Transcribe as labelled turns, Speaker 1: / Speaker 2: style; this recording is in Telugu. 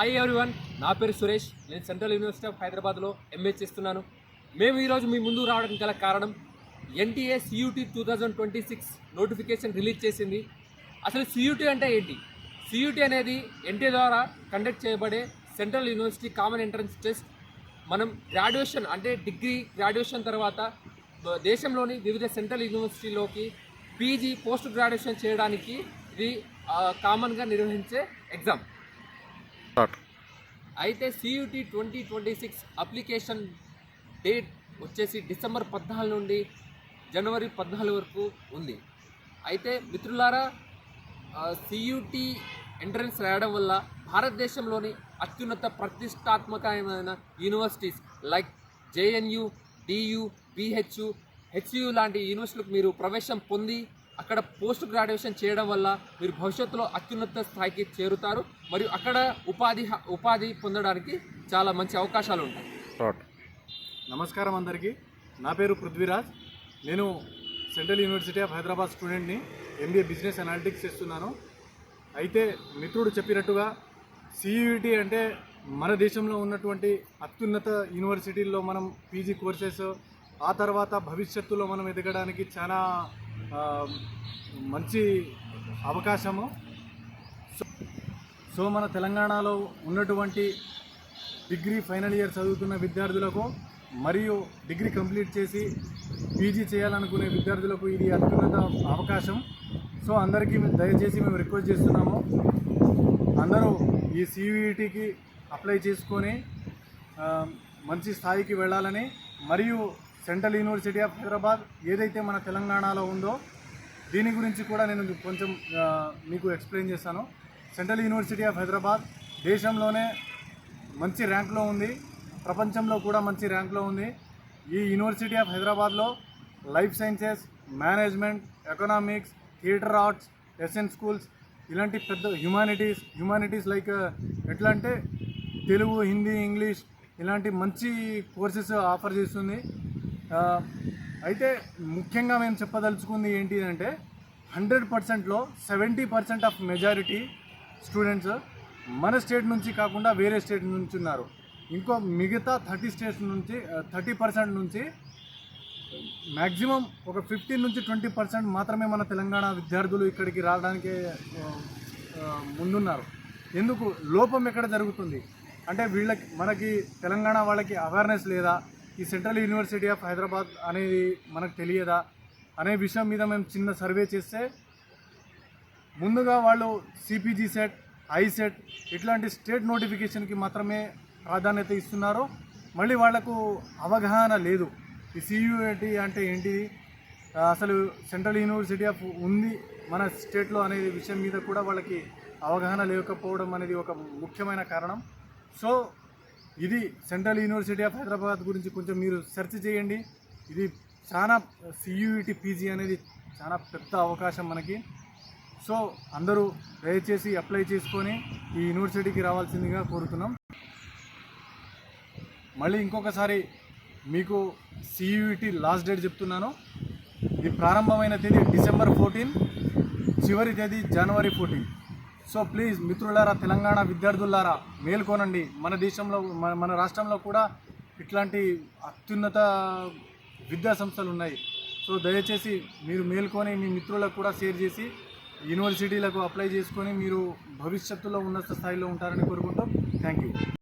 Speaker 1: హాయ్ ఎవ్రీవన్ నా పేరు సురేష్. నేను సెంట్రల్ యూనివర్సిటీ ఆఫ్ హైదరాబాద్లో ఎంఏ చేస్తున్నాను. మేము ఈరోజు మీ ముందు రావడానికి గల కారణం NTA CUET two thousand twenty six notification release చేసింది. అసలు సియూటీ అంటే ఏంటి? సియూటీ అనేది ఎన్టీఏ ద్వారా కండక్ట్ చేయబడే central university common entrance test మనం గ్రాడ్యుయేషన్ అంటే డిగ్రీ గ్రాడ్యుయేషన్ తర్వాత దేశంలోని వివిధ సెంట్రల్ యూనివర్సిటీలోకి పీజీ పోస్ట్ గ్రాడ్యుయేషన్ చేయడానికి ఇది కామన్గా నిర్వహించే ఎగ్జామ్ అయితే CUET twenty twenty six application date వచ్చేసి డిసెంబర్ పద్నాలుగు నుండి జనవరి పద్నాలుగు వరకు ఉంది. అయితే మిత్రులారా సియూటీ ఎంట్రన్స్ రాయడం వల్ల భారతదేశంలోని అత్యున్నత ప్రతిష్టాత్మకమైన universities like JNU DU BHU HU లాంటి యూనివర్సిటీలకు మీరు ప్రవేశం పొంది అక్కడ పోస్ట్ గ్రాడ్యుయేషన్ చేయడం వల్ల మీరు భవిష్యత్తులో అత్యున్నత స్థాయికి చేరుతారు. మరియు అక్కడ ఉపాధి హ- ఉపాధి పొందడానికి చాలా మంచి అవకాశాలు ఉంటాయి.
Speaker 2: నమస్కారం అందరికీ. నా పేరు పృథ్వీరాజ్. నేను సెంట్రల్ యూనివర్సిటీ ఆఫ్ హైదరాబాద్ స్టూడెంట్ని ఎంబీఏ బిజినెస్ అనాలిటిక్స్ చేస్తున్నాను. అయితే మిత్రుడు చెప్పినట్టుగా సియూఈటీ అంటే మన దేశంలో ఉన్నటువంటి అత్యున్నత యూనివర్సిటీల్లో మనం పీజీ కోర్సెస్ ఆ తర్వాత భవిష్యత్తులో మనం ఎదగడానికి చాలా మంచి అవకాశము. సో మన తెలంగాణలో ఉన్నటువంటి డిగ్రీ ఫైనల్ ఇయర్ చదువుతున్న విద్యార్థులకు మరియు డిగ్రీ కంప్లీట్ చేసి పీజీ చేయాలనుకునే విద్యార్థులకు ఇది అత్యున్నత అవకాశం. సో అందరికీ మేము దయచేసి మేము రిక్వెస్ట్ చేస్తున్నాము. అందరూ ఈ సివిఈటికి అప్లై చేసుకొని మంచి స్థాయికి వెళ్ళాలని మరియు సెంట్రల్ యూనివర్సిటీ ఆఫ్ హైదరాబాద్ ఏదైతే మన తెలంగాణలో ఉందో దీని గురించి కూడా నేను కొంచెం మీకు ఎక్స్ప్లెయిన్ చేస్తాను. సెంట్రల్ యూనివర్సిటీ ఆఫ్ హైదరాబాద్ దేశంలోనే మంచి ర్యాంక్లో ఉంది. ప్రపంచంలో కూడా మంచి ర్యాంక్లో ఉంది. ఈ యూనివర్సిటీ ఆఫ్ హైదరాబాద్లో life sciences management economics theatre arts SN schools ఇలాంటి పెద్ద హ్యుమానిటీస్ హ్యుమానిటీస్ లైక్ ఎట్లా అంటే తెలుగు హిందీ ఇంగ్లీష్ ఇలాంటి మంచి కోర్సెస్ ఆఫర్ చేస్తుంది. అయితే ముఖ్యంగా మేము చెప్పదలుచుకుంది ఏంటి అంటే హండ్రెడ్ పర్సెంట్లో seventy percent of majority students మన స్టేట్ నుంచి కాకుండా వేరే స్టేట్ నుంచి ఉన్నారు. ఇంకో మిగతా థర్టీ స్టేట్స్ నుంచి థర్టీ పర్సెంట్ నుంచి మ్యాక్సిమం ఒక ఫిఫ్టీన్ నుంచి ట్వంటీ పర్సెంట్ మాత్రమే మన తెలంగాణ విద్యార్థులు ఇక్కడికి రావడానికి ముందున్నారు. ఎందుకు? లోపం ఎక్కడ జరుగుతుంది? అంటే వీళ్ళకి మనకి తెలంగాణ వాళ్ళకి అవేర్నెస్ లేదా? ఈ సెంట్రల్ యూనివర్సిటీ ఆఫ్ హైదరాబాద్ అనేది మనకు తెలియదా అనే విషయం మీద మేము చిన్న సర్వే చేస్తే ముందుగా వాళ్ళు సిపిజి సెట్ ఐసెట్ ఇట్లాంటి స్టేట్ నోటిఫికేషన్కి మాత్రమే ప్రాధాన్యత ఇస్తున్నారు. మళ్ళీ వాళ్ళకు అవగాహన లేదు. ఈ సియుఐటి అంటే ఏంటిది? అసలు సెంట్రల్ యూనివర్సిటీ ఆఫ్ ఉంది మన స్టేట్లో అనే విషయం మీద కూడా వాళ్ళకి అవగాహన లేకపోవడం అనేది ఒక ముఖ్యమైన కారణం. సో ఇది సెంట్రల్ యూనివర్సిటీ ఆఫ్ హైదరాబాద్ గురించి కొంచెం మీరు సెర్చ్ చేయండి. ఇది చాలా సియుఈటి పీజీ అనేది చాలా పెద్ద అవకాశం మనకి. సో అందరూ దయచేసి అప్లై చేసుకొని ఈ యూనివర్సిటీకి రావాల్సిందిగా కోరుతున్నాం. మళ్ళీ ఇంకొకసారి మీకు సియుఈటి లాస్ట్ డేట్ చెప్తున్నాను. ఇది ప్రారంభమైన తేదీ డిసెంబర్ ఫోర్టీన్ చివరి తేదీ జనవరి ఫోర్టీన్. సో ప్లీజ్ మిత్రులారా తెలంగాణ విద్యార్థులారా మేల్కొనండి. మన దేశంలో మన మన రాష్ట్రంలో కూడా ఇట్లాంటి అత్యున్నత విద్యా సంస్థలు ఉన్నాయి. సో దయచేసి మీరు మేల్కొని మీ మిత్రులకు కూడా షేర్ చేసి యూనివర్సిటీలకు అప్లై చేసుకొని మీరు భవిష్యత్తులో ఉన్నత స్థాయిలో ఉంటారని కోరుకుంటాం థ్యాంక్ యూ.